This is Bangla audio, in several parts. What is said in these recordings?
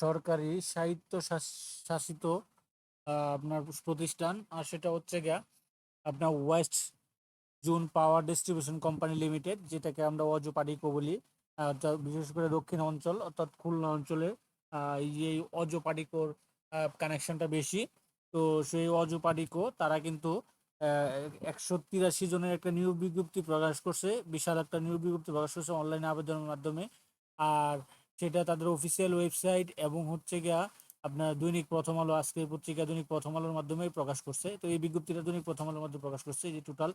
সরকারি সাহিত্য শাস- শাসিত আপনার প্রতিষ্ঠান। আর সেটা হচ্ছে গিয়া আপনার west zone power distribution company limited যেটাকে আমরা অজপাডিকো বলি। বিশেষ করে দক্ষিণ অঞ্চল, অর্থাৎ খুলনা অঞ্চলে এই অজপাডিকোর কানেকশনটা বেশি। তো সেই অজপাডিকো তারা কিন্তু একশো তিরাশি জনের একটা নিয়োগ বিজ্ঞপ্তি প্রকাশ করছে। বিশাল একটা নিয়োগ বিজ্ঞপ্তি প্রকাশ করছে অনলাইন আবেদনের মাধ্যমে। আর সেটা তাদের অফিসিয়াল ওয়েবসাইট এবং হচ্ছে গিয়া আপনার দৈনিক প্রথম আলো আজকের পত্রিকা দৈনিক প্রথম আলোর মাধ্যমে প্রকাশ করছে। তো এই বিজ্ঞপ্তিটা দৈনিক প্রথম আলোর মাধ্যমে প্রকাশ করছে, যে টোটাল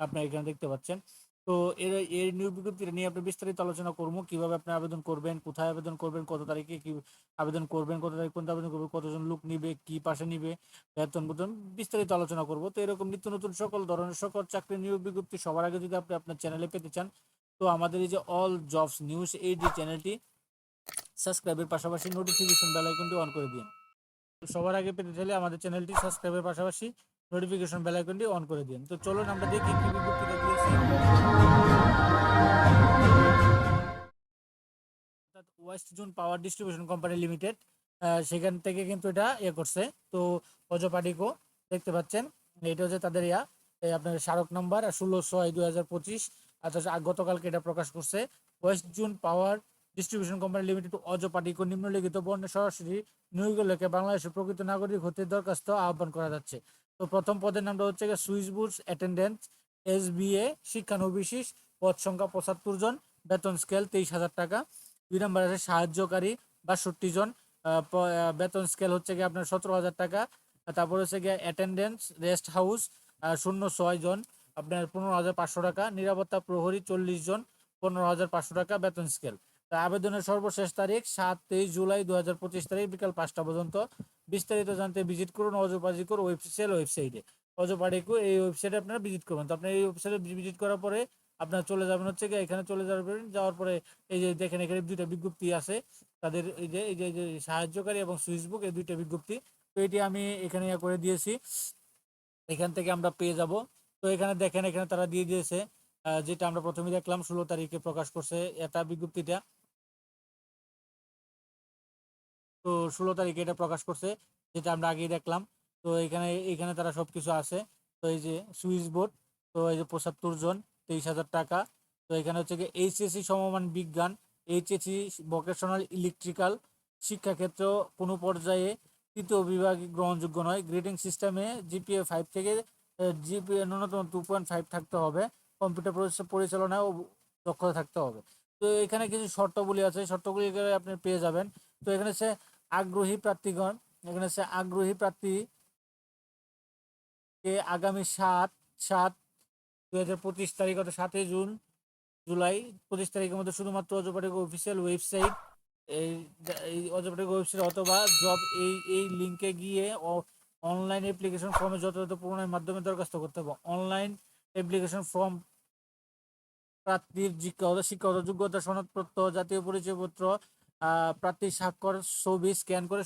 আপনার এখানে দেখতে পাচ্ছেন। তো এর এই নিয়োগ বিজ্ঞপ্তিটা নিয়ে আপনি বিস্তারিত আলোচনা করব। কীভাবে আপনি আবেদন করবেন, কোথায় আবেদন করবেন, কত তারিখে কি আবেদন করবেন, কত তারিখ পর্যন্ত আবেদন করবেন, কতজন লোক নিবে, কি পাশে নিবে, বেতন বেতন বিস্তারিত আলোচনা করব। তো এরকম নিত্য নতুন সকল ধরনের সকল চাকরি নিয়োগ বিজ্ঞপ্তি সবার আগে যদি আপনি আপনার চ্যানেলে পেতে চান, তো আমাদের এই যে অল জবস নিউজ এই যে চ্যানেলটি সাবস্ক্রাইবের পাশাপাশি নোটিফিকেশন বেল আইকনটি অন করে দিন সবার আগে পেতে চাইলে আমাদের চ্যানেলটি সাবস্ক্রাইবের পাশাপাশি নোটিফিকেশন বেল আইকনটি অন করে দিন তো চলুন আমরা দেখি কি বিজ্ঞপ্তিটা দিয়েছে। West zone power distribution company limited সেখান থেকে কিন্তু এটা ইয়ে করছে। তো অজপাটিকো দেখতে পাচ্ছেন? এটা হচ্ছে তাদের ইয়া আপনার স্মারক নাম্বার ষোলো ছয় দুই হাজার পঁচিশ। অর্থাৎ গতকালকে এটা প্রকাশ করছে। West zone power distribution company limited অজপাটিকো নিম্নলিখিত বর্ণে সরাসরি নিয়োগগুলোকে বাংলাদেশের প্রকৃত নাগরিক হতে দরখাস্ত আহ্বান করা যাচ্ছে। তো প্রথম পদের নামটা হচ্ছে সুইস বুটস অ্যাটেন্ডেন্স এস বি এ শিক্ষানবিশেষ পদ সংখ্যা পঁচাত্তর জন, বেতন স্কেল তেইশ হাজার টাকা, দুই নম্বর আছে সাহায্যকারী বাষট্টি জন বেতন স্কেল হচ্ছে গিয়ে আপনার সতেরো হাজার টাকা, তারপর হচ্ছে গিয়ে অ্যাটেন্ডেন্স রেস্ট হাউস শূন্য ছয় জন, আপনার পনেরো হাজার পাঁচশো টাকা, নিরাপত্তা প্রহরী চল্লিশ জন, পনেরো হাজার পাঁচশো টাকা, বেতন স্কেল। আবেদনের সর্বশেষ তারিখ সাত তেইশ জুলাই দু হাজার পঁচিশ তারিখ বিকাল পাঁচটা পর্যন্ত। বিস্তারিত জানতে ভিজিট করুন অজপাজিকুর ওয়েবসাইট ওয়েবসাইটে অজপাডিকু এই ওয়েবসাইটে আপনারা ভিজিট করবেন। তো আপনার এই ওয়েবসাইটে ভিজিট করার পরে আপনার চলে যাবেন হচ্ছে গিয়ে এখানে চলে যাবেন, যাওয়ার পরে এই যে দেখেন এখানে দুইটা বিজ্ঞপ্তি আছে। তাদের এই যে এই যে সাহায্যকারী এবং সুইচবুক এই দুইটা বিজ্ঞপ্তি। তো এটি আমি এখানে ইয়া করে দিয়েছি। এখান থেকে আমরা পেয়ে যাব। তো এখানে দেখেন, এখানে তারা দিয়ে দিয়েছে যেটা আমরা প্রথমে দেখলাম, ষোলো তারিখে প্রকাশ করছে এটা বিজ্ঞপ্তিটা। তো ষোলো তারিখে এটা প্রকাশ করছে, যেটা আমরা আগেই দেখলাম। তো এখানে এখানে তারা সবকিছু আছে। তো এই যে সুইচ বোর্ড, তো এই যে পঁচাত্তর জন, তেইশ হাজার টাকা। তো এখানে হচ্ছে কি এইচএসসি সমমান বিজ্ঞান এইচএসসি ভোকেশনাল ইলেকট্রিক্যাল শিক্ষাক্ষেত্র, কোনো পর্যায়ে তৃতীয় বিভাগে গ্রহণযোগ্য নয়। গ্রেডিং সিস্টেমে জিপিএ ফাইভ থেকে জিপিএ ন্যূনতম টু পয়েন্ট ফাইভ থাকতে হবে। কম্পিউটার পরিচ- পরিচালনায় দক্ষতা থাকতে হবে। তো এখানে কিছু শর্তাবলী আছে। শর্তগুলি আপনি পেয়ে যাবেন। তো এখানে হচ্ছে আগ্রহী প্রার্থীগণ, এখানে হচ্ছে আগ্রহী প্রার্থী কে আগামী সাত সাত দুই হাজার পঁচিশ তারিখ অর্থাৎ সাতই জুন, জুলাই পঁচিশ তারিখের মধ্যে শুধুমাত্র অজপাটিক অফিসিয়াল ওয়েবসাইট, এই অজপাটিক ওয়েবসাইট অথবা জব এই এই লিঙ্কে গিয়ে অনলাইন অ্যাপ্লিকেশন ফর্মে যথাযথ পূরণের মাধ্যমে দরখাস্ত করতে হবে। অনলাইন অ্যাপ্লিকেশন ফর্ম প্রার্থীর শিক্ষাগত শিক্ষাগত যোগ্যতা সনদপত্র জাতীয় পরিচয়পত্র আহ, প্রার্থীর স্বাক্ষর ছবি স্ক্যান করে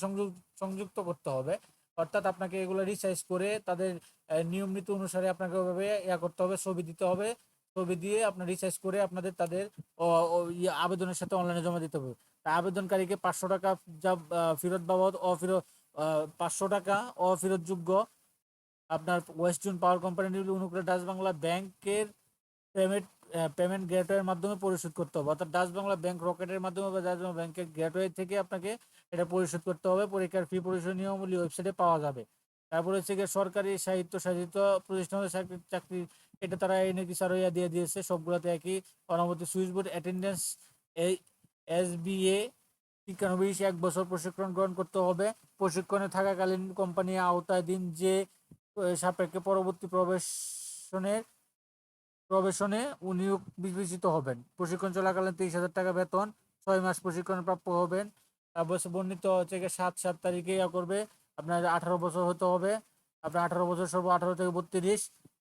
সংযুক্ত করতে হবে। অর্থাৎ আপনাকে এগুলো রিসাইজ করে তাদের নিয়ম নীতি অনুসারে আপনাকে ওইভাবে ইয়া করতে হবে ছবি দিতে হবে। ছবি দিয়ে আপনার রিসার্চ করে আপনাদের তাদের ইয়ে আবেদনের সাথে অনলাইনে জমা দিতে হবে। আবেদনকারীকে পাঁচশো টাকা যা ফেরত বাবদ অফেরত পাঁচশো টাকা অফেরতযোগ্য আপনার ওয়েস্ট জোন পাওয়ার কোম্পানি অনুকূলে ডাচ বাংলা ব্যাংকের পেমেন্ট পেমেন্ট গেটওয়ের মাধ্যমে পরিশোধ করতে হবে। অর্থাৎ ডাচ বাংলা ব্যাংক রকেটের মাধ্যমে বা ডাচ বাংলা ব্যাংকের গেটওয়ে থেকে আপনাকে এটা পরিশোধ করতে হবে। পরীক্ষার ফি পরিশোধ নিয়মাবলী ওয়েবসাইটে পাওয়া যাবে। তারপরে হচ্ছে গিয়ে সরকারি সাহিত্য শাসিত প্রতিষ্ঠানের চাকরি চাকরি, এটা তারা এই নাকি সারইয়া দিয়ে দিয়েছে। সবগুলোতে একই অনুমতি। সুইচ বোর্ড অ্যাটেন্ডেন্স এই এস বি এ শিক্ষানবিশ এক বছর প্রশিক্ষণ গ্রহণ করতে হবে। প্রশিক্ষণে থাকাকালীন কোম্পানি আওতায় দিন যে সাপেক্ষে পরবর্তী প্রবেশনের প্রবেশনে নিয়োগ বিবেচিত হবেন। প্রশিক্ষণ চলাকালীন তেইশ হাজার টাকা বেতন, ছয় মাস প্রশিক্ষণ প্রাপ্য হবেন। তারপর বর্ণিত হচ্ছে সাত সাত তারিখে ইয়া করবে। আপনার আঠারো বছর হতে হবে। আপনার আঠারো বছর সর্ব আঠারো থেকে বত্রিশ।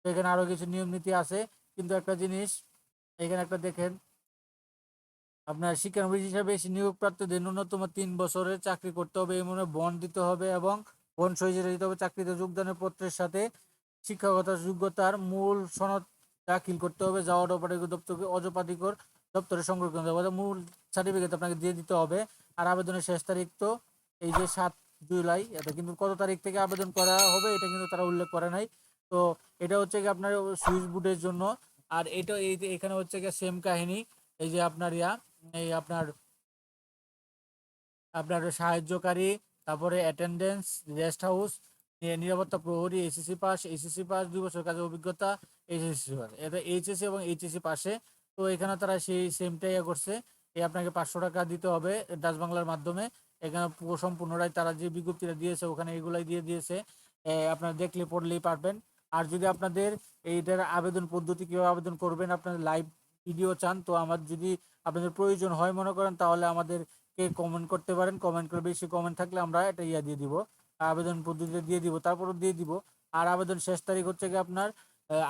এখানে আরও কিছু নিয়ম নীতি আছে। কিন্তু একটা জিনিস, এখানে একটা দেখেন। আপনার শিক্ষানবিশ হিসাবে নিয়োগ প্রাপ্তদের ন্যূনতম তিন বছরের চাকরি করতে হবে। এই মনে বন্ড দিতে হবে এবং বন্ড সহিত দিতে হবে চাকরিতে যোগদানের পত্রের সাথে শিক্ষাগত যোগ্যতার মূল সনদ দাখিল করতে হবে যা অটোপাটিক দপ্তরকে অজপাটিকর দপ্তরে সংরক্ষণ হবে। মূল সার্টিফিকেট আপনাকে দিয়ে দিতে হবে। আর আবেদনের শেষ তারিখ তো এই যে সাত জুলাই, এটা কিন্তু কত তারিখ থেকে আবেদন করা হবে, এটা কিন্তু তারা উল্লেখ করে নাই। তো এটা হচ্ছে কি আপনার সুইচ বুটের জন্য। আর এটা এই এখানে হচ্ছে কি সেম কাহিনী, এই যে আপনার ইয়া, এই আপনার আপনার সাহায্যকারী, তারপরে অ্যাটেন্ডেন্স রেস্ট হাউস নিরাপত্তা প্রহরী, এসএসসি পাস এসএসসি পাস, দুই বছর কাজের অভিজ্ঞতা এইচএসসি পাস। এটা এইচএসসি এবং এইচএসসি পাশে তো এখানে তারা সেই সেমটাই ইয়ে করছে। এই আপনাকে পাঁচশো টাকা দিতে হবে ডাচ বাংলার মাধ্যমে। এখানে পুরো সম্পূর্ণটাই তারা যে বিজ্ঞপ্তিটা দিয়েছে, ওখানে এগুলাই দিয়ে দিয়েছে। আপনারা দেখলে, পড়লেই পারবেন। আর যদি আপনাদের এইটার আবেদন পদ্ধতি কীভাবে আবেদন করবেন আপনাদের লাইভ ভিডিও চান, তো আমার যদি আপনাদের প্রয়োজন হয় মনে করেন, তাহলে আমাদেরকে কমেন্ট করতে পারেন। কমেন্ট করে বেশি কমেন্ট থাকলে আমরা এটা ইয়া দিয়ে দিব। আবেদন পদ্ধতিতে দিয়ে দিব, তারপরও দিয়ে দিব। আর আবেদন শেষ তারিখ হচ্ছে কি আপনার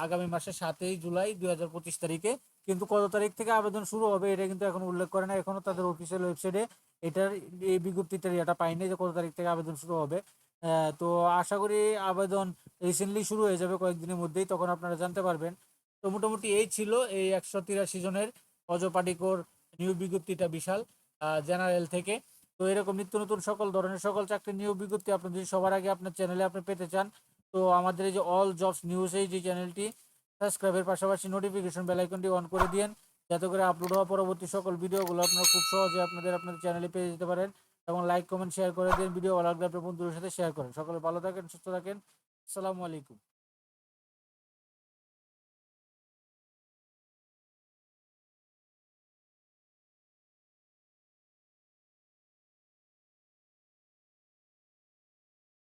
আগামী মাসের সাতই জুলাই দুই হাজার পঁচিশ তারিখে। কিন্তু কত তারিখ থেকে আবেদন শুরু হবে এটা কিন্তু এখন উল্লেখ করে না এখনও তাদের অফিসিয়াল ওয়েবসাইটে এটার এই বিজ্ঞপ্তিটার এটা পাইনি যে কত তারিখ থেকে আবেদন শুরু হবে। তো আশা করি আবেদন রিসেন্টলি শুরু হয়ে যাবে কয়েকদিনের মধ্যেই, তখন আপনারা জানতে পারবেন। তো মোটামুটি এই ছিল এই একশো তিরাশি জনের অজপাটিকর নিয়োগ বিজ্ঞপ্তিটা বিশাল জেনারেল থেকে। তো এরকম নিত্য নতুন সকল ধরনের সকল চাকরি নিয়োগ বিজ্ঞপ্তি আপনি যদি সবার আগে আপনার চ্যানেলে আপনি পেতে চান, তো আমাদের এই যে অল জবস নিউজ এই যে চ্যানেলটি সাবস্ক্রাইবের পাশাপাশি নোটিফিকেশন বেল আইকনটি অন করে দিন যাতে করে আপলোড হওয়া পরবর্তী সকল ভিডিওগুলো আপনারা খুব সহজে আপনাদের আপনাদের চ্যানেলে পেয়ে যেতে পারেন এবং লাইক কমেন্ট শেয়ার করে দিন ভিডিও ভালো লাগলে আপনার বন্ধুদের সাথে শেয়ার করেন। সকলে ভালো থাকেন, সুস্থ থাকেন। আসসালামু আলাইকুম।